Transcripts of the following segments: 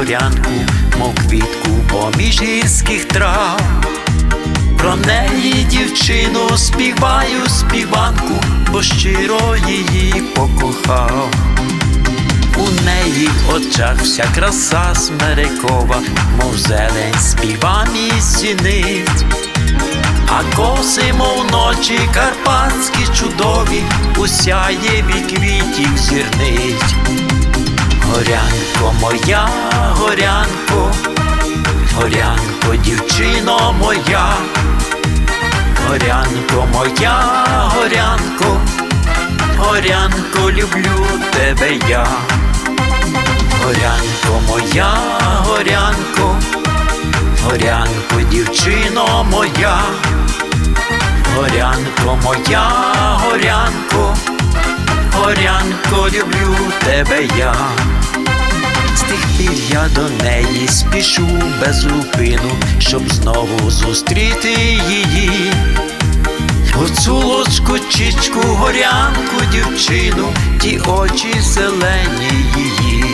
горянку, мов квітку поміж гірських трав. Про неї дівчину співаю співанку, бо щиро її покохав. У неї в очах вся краса смерекова, мов зелень співа місяниць. А коси, мов ночі карпатські чудові, у сяєві квітів зірниць. Горянко моя, горянко, горянко, дівчино моя, горянко моя, горянко, горянко, люблю тебе я, горянко моя, горянко, горянко, дівчино моя, горянко моя, горянко, горянко, люблю тебе я. З тих пір я до неї спішу без зупину, щоб знову зустріти її. Гуцулочку, чічку, горянку, дівчину, ті очі зелені її.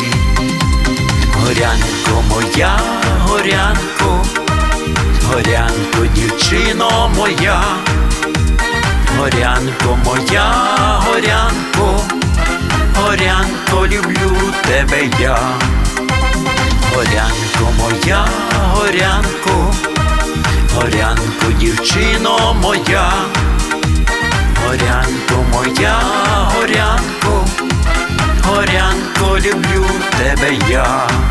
Горянко моя, горянко, горянко, дівчино моя, горянко моя, тебе я, горянко моя, горянко, горянко, дівчино моя, горянко моя, горянко, горянко, люблю тебе я.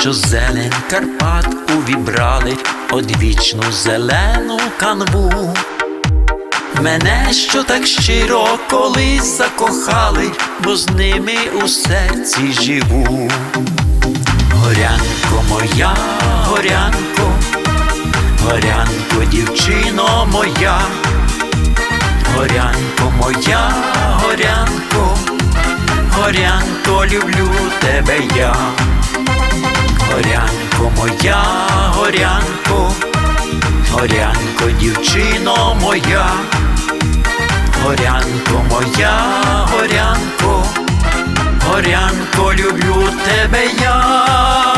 Що зелень Карпат увібрали одвічну зелену канву. Мене, що так щиро колись закохали, бо з ними у серці живу. Горянко моя, горянко, горянко, дівчино моя, горянко моя, горянко, горянко, люблю тебе я. Горянко моя, горянко, горянко, дівчино моя, горянко моя, горянко, горянко, люблю тебе я.